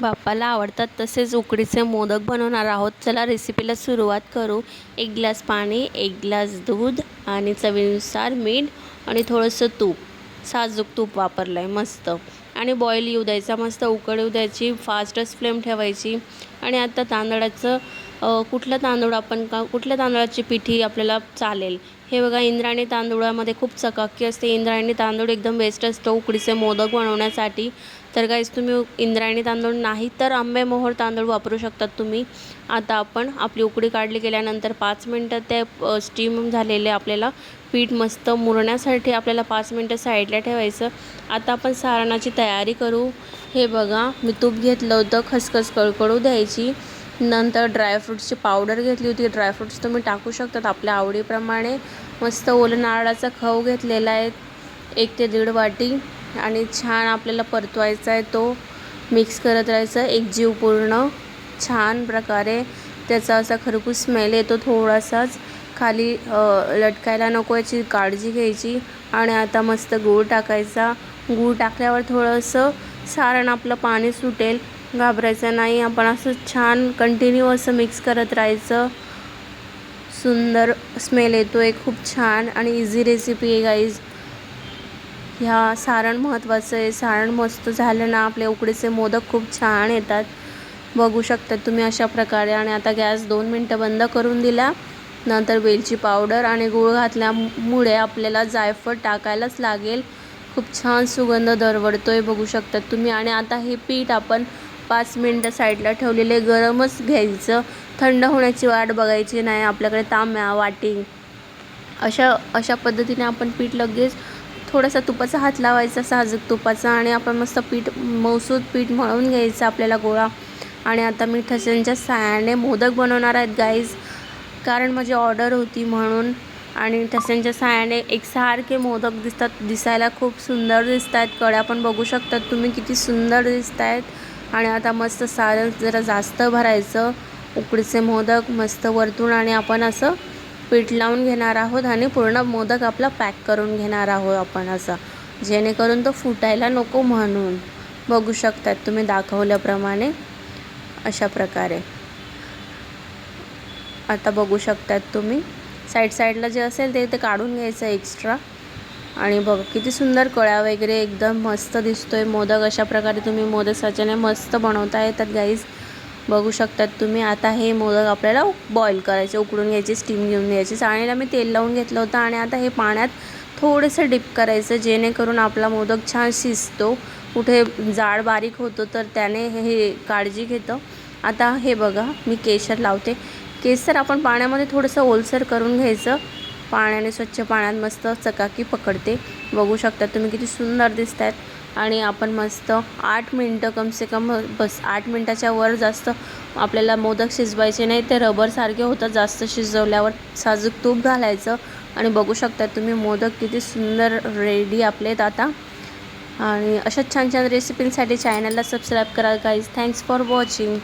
बाप्पाला आवडतात तसेच उकडीचे मोदक बनवणार आहोत. चला रेसिपीला सुरुवात करू. एक ग्लास पाणी एक ग्लास दूध आणि चवीनुसार मीठ आणि थोडंसं तूप. साजूक तूप वापरलं आहे मस्त. आणि बॉईल येऊ द्यायचा मस्त उकड येऊ द्यायची फास्टच फ्लेम ठेवायची. आणि आता तांदळाचं कुठलं तांदूळ आपण का कुठल्या तांदळाची पिठी आपल्याला चालेल? हे बघा इंद्रायणी तांदूळामध्ये खूप चकाकी असते. इंद्रायणी तांदूळ एकदम बेस्ट असतो उकडीचे मोदक बनवण्यासाठी. तर गाईज तुम्ही इंद्रायणी तांदूळ नाही तर आंबेमोहर तांदूळ वापरू शकतात तुम्ही. आता आपण आपली उकडी काढली गेल्यानंतर पाच मिनटं ते स्टीम झालेले आपल्याला पीठ मस्त मुरण्यासाठी आपल्याला पाच मिनटं साईडला ठेवायचं. आता आपण सारणाची तयारी करू. हे बघा मी तूप घेतलं होतं खसखस कळकळू द्यायची. नंतर ड्रायफ्रूट्सची पावडर घेतली होती. ड्रायफ्रूट्स तुम्ही टाकू शकतात. आपल्या आवडीप्रमाणे मस्त ओलं नारळाचा खव घेतलेला आहे. एक ते दीड वाटी. आणि छान आपल्याला परतवायचा आहे तो. मिक्स करत राहायचं. एक जीव पूर्ण छान प्रकारे त्याचा असा खरपूस स्मेल येतो थोडासाच. खाली लटकायला नको याची काळजी घ्यायची. आणि आता मस्त गूळ टाकायचा. गूळ टाकल्यावर थोडंसं सारण आपलं पाणी सुटेल. घाबरायचं नाही. आपण असं छान कंटिन्यू असं मिक्स करत राहायचं. सुंदर स्मेल येतो आहे खूप छान आणि इझी रेसिपी आहे गाईज ह्या सारण महत्त्वाचं आहे. सारण मस्त झालं ना आपले उकडीचे मोदक खूप छान येतात. बघू शकता तुम्ही अशा प्रकारे. आणि आता गॅस दोन मिनटं बंद करून दिला. नंतर वेलची पावडर आणि गूळ घातल्यामुळे आपल्याला जायफळ टाकायलाच लागेल. खूप छान सुगंध दरवडतो आहे बघू शकतात तुम्ही. आणि आता हे पीठ आपण पाच मिनटं साईडला ठेवलेले गरमच घ्यायचं. थंड होण्याची वाट बघायची नाही आपल्याकडे तांब्या वाटी. अशा अशा पद्धतीने आपण पीठ लगेच थोडासा तुपाचा हात लावायचा साजूक तुपाचा आणि आपण मस्त पीठ मौसूद पीठ मळून घ्यायचं आपल्याला गोळा. आणि आता मी ठस्यांच्या साह्याने मोदक बनवणार आहेत गाईज कारण माझी ऑर्डर होती म्हणून. आणि ठस्यांच्या साह्याने एकसारखे मोदक दिसतात दिसायला खूप सुंदर दिसत आहेत कड्या पण बघू शकतात तुम्ही किती सुंदर दिसत आहेत आणि आता मस्त सारण जरा जास्त भरायचं. उकडीचे मोदक मस्त वरतून आणि आपण असं पीठ लावून घेणार आहोत आणि पूर्ण मोदक आपला पॅक करून घेणार आहोत आपण असं. जेणेकरून तो फुटायला नको म्हणून. बघू शकतात तुम्ही दाखवल्याप्रमाणे अशा प्रकारे. आता बघू शकतात तुम्ही. साईड साईडला जे असेल ते ते काढून घ्यायचं एक्स्ट्रा. आणि बघ किती सुंदर कळ्या वगैरे एकदम मस्त दिसतोय. मोदक अशा प्रकारे तुम्ही मोदक साच्याने मस्त बनवता येतात गाईज बघू शकतात तुम्ही आता हे मोदक आपल्याला बॉईल करायचे उकडून घ्यायचे स्टीम घेऊन घ्यायची. चाळणीला मी तेल लावून घेतलं होतं आणि आता हे पाण्यात थोडंसं डिप करायचं जेणेकरून आपला मोदक छान शिजतो. कुठे जाड बारीक होतो तर त्याने हे काळजी घेतं. आता हे बघा मी केशर लावते. केसर आपण पाण्यामध्ये थोडंसं ओलसर करून घ्यायचं. पाण्याने स्वच्छ पाण्यात मस्त चकाकी पकडते. बघू शकता तुम्ही किती सुंदर दिसत आहेत आणि आपण मस्त आठ मिनटं कमसे कम बस आठ मिनटाच्या वर जास्त आपल्याला मोदक शिजवायचे नाही ते रबरसारखे होतात जास्त शिजवल्यावर साजूक तूप घालायचं. आणि बघू शकता तुम्ही मोदक किती सुंदर रेडी आपलेत आता. आणि अशाच छान छान रेसिपींसाठी चॅनलला सबस्क्राईब करा गाईज थँक्स फॉर वॉचिंग